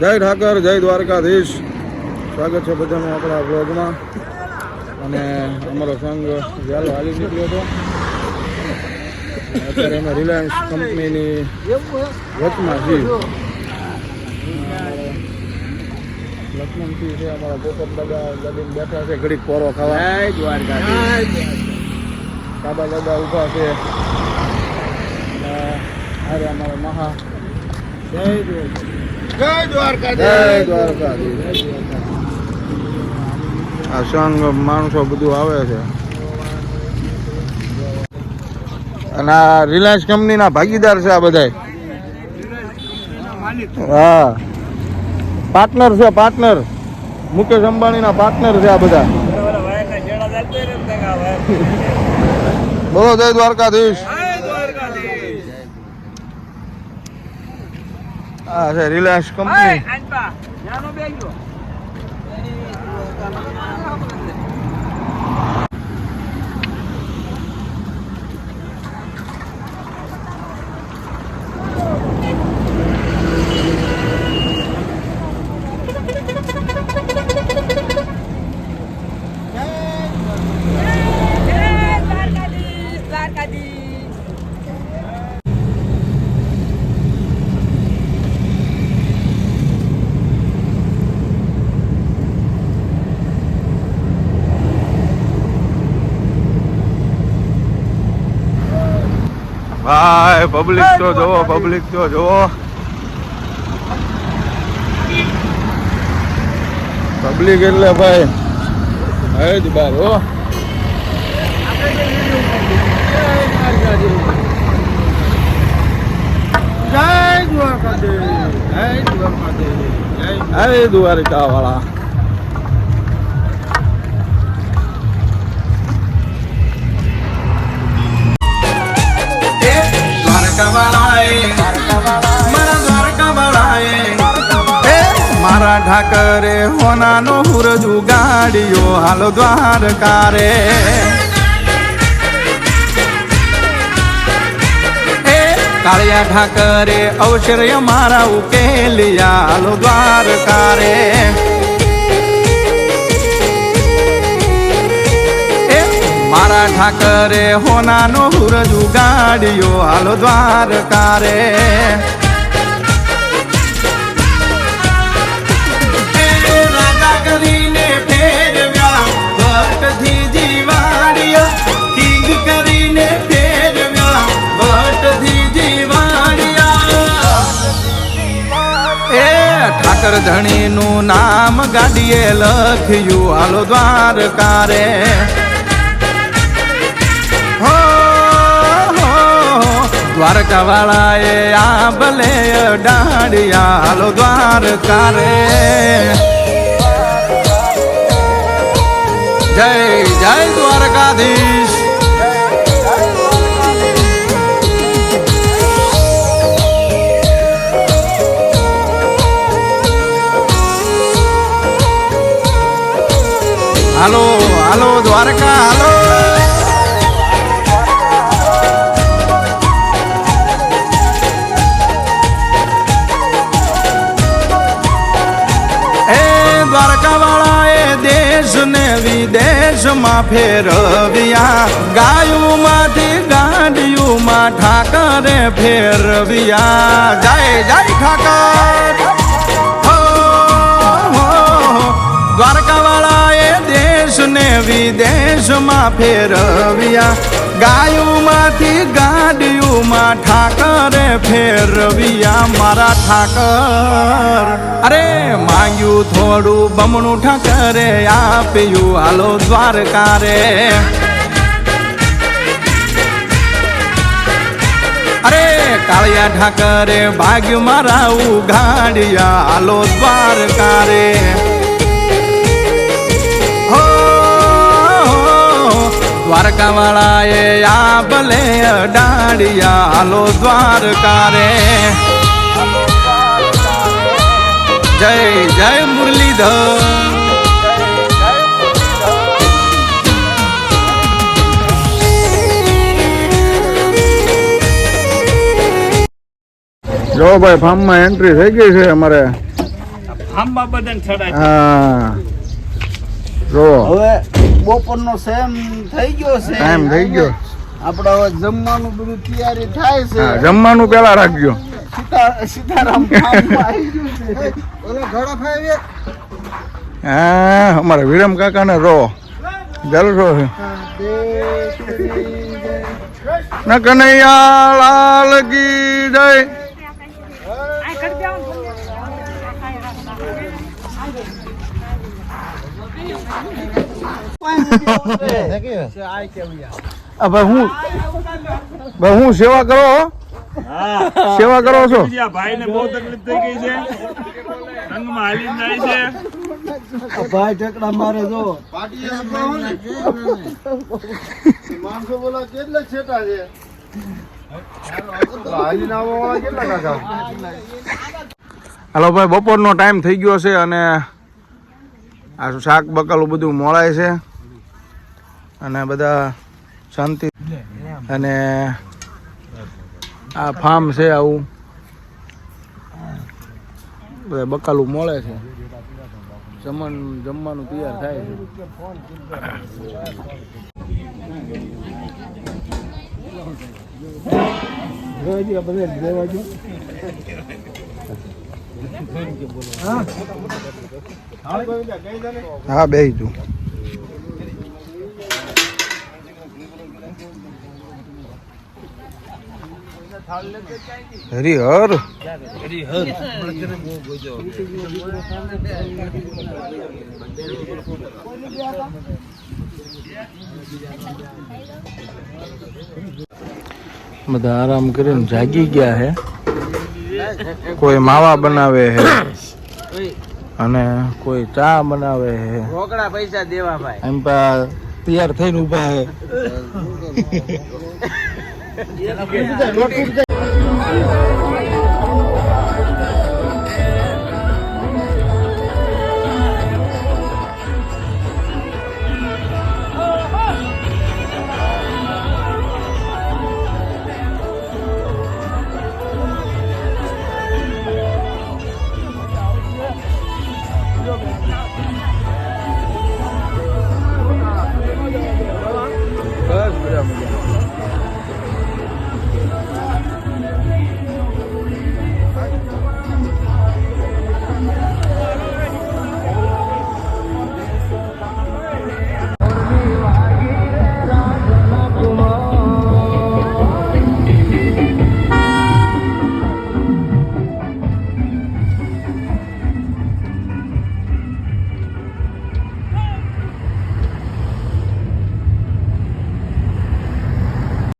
જય ઠાકર જય દ્વારકાધીશ. સ્વાગત છે બધાનું આપણા બ્લોગમાં અને અમારો સંઘ જ્યારે હાલી નીકળ્યો હતો. અત્યારે અમે રિલાયન્સ કંપનીની વચમાં છીએ. લક્ષ્મણસિંહ છે અમારા પોપટ દાદા ગાડીમાં બેઠા છે ઘડીક પોરો ખાવા. દ્વારકા દ્વારકાધીશ. દાદા ઊભા છે. અરે અમારા મહા. જય જય દ્વારકાધીશ. જય દ્વારકાધીશ. આ સંઘ માણસો બધું આવે છે. અને આ રિલાયન્સ કંપનીના ભાગીદાર છે આ બધા હા. પાર્ટનર છે પાર્ટનર. મુકેશ અંબાણીના પાર્ટનર છે આ બધા. બોલો જય દ્વારકાધીશ. આ છે રિલાયન્સ કંપની દ્વારકાધીશ દ્વારકાધીશ ભાઈ પબ્લિક તો જોવો પબ્લિક તો જોવો પબ્લિક એટલે ભાઈ હે જ બાર હો. જય દ્વારકાધીશ જય દ્વારકાધીશ જય હે દ્વારકા વાળા મારા ઠાકરે હોનાનો હુરજ ઉગાડ્યો હાલો દ્વારકા રે કાળિયા ઠાકરે અવસર મારા ઉકેલિયા, હાલો દ્વારકા રે મારા ઠાકરે હોનાનો હુરજ ઉગાડ્યો. હાલો દ્વારકા રે રાજા કરીને ફેરવ્યા. ભટ્ટથી જીવાડિયા. કિંગ કરીને ફેરવ્યા. ભટ્ટથી જીવાડિયા. એ ઠાકર ધણીનું નામ ગાડીએ લખ્યું. હાલો દ્વારકા દ્વારકા વાળાએ આ ભલે ડાડિયા હાલો દ્વારકા રે જય જય દ્વારકાધીશ. હાલો હાલો દ્વારકા, હાલો. વિદેશમાં ફેરવ્યા. ગાયુમાંથી ગાંડિયુંમાં ઠાકરે ફેરવ્યા. જય જય ઠાકર. વિદેશમાં ફેરવ્યા. ગાયુમાંથી ગાડીઓમાં ઠાકરે ફેરવ્યા. મારા ઠાકર, અરે માંગ્યું થોડું બમણું ઠાકરે આપ્યું. હાલો દ્વારકા રે અરે કાળિયા ઠાકરે ભાગ્ય મારા ઉઘાડિયા હાલો દ્વારકા દ્વારકા વાળાએ આ ભલે અડાડિયા હાલો દ્વારકા રે જય જય મુરલીધર. જો ભાઈ ફાર્મમાં એન્ટ્રી થઈ ગઈ છે અમારે. આંબા બધાને ચડાય હા. જો. હવે બપોરનો સેમ થઈ ગયો છે. ટાઈમ થઈ ગયો. આપણે હવે જમવાનું બધું તૈયારી થાય છે. જમવાનું પેલા રાખજો. સીતા સીતારામ ફાર્મમાં આવી ગયું છે. ઓલો ઘોડો ફાવી હા અમારા વિરમ કાકાને રો. જલસો છે ન કનૈયા લાલ કી જય. આ હું ભાઈ હું સેવા કરો સેવા કરો છો? ભાઈ ને બહુ તકલીફ થઈ ગઈ છે. સંગમાં હાલી જાય છે. ભાઈ ઠેકડા મારે જો. માણસો બોલા કેટલા છેટા છે? હાલીને આવવા વાળા કેટલા કાકા? હાલો ભાઈ બપોરનો ટાઈમ થઈ ગયો છે અને આ શાક બકાલું બધું મોળાય છે. અને બધા શાંતિ અને આ ફાર્મ છે આવું. બધા બકાલું મળે છે. જમણ જમવાનું તૈયાર થાય છે. હા. બે તું હરિહર? બધા આરામ કરીને જાગી ગયા હે. કોઈ માવા બનાવે હે અને કોઈ ચા બનાવે હે. રોકડા પૈસા દેવા ભાઈ. એમ પા તૈયાર થઈને ઊભા હે.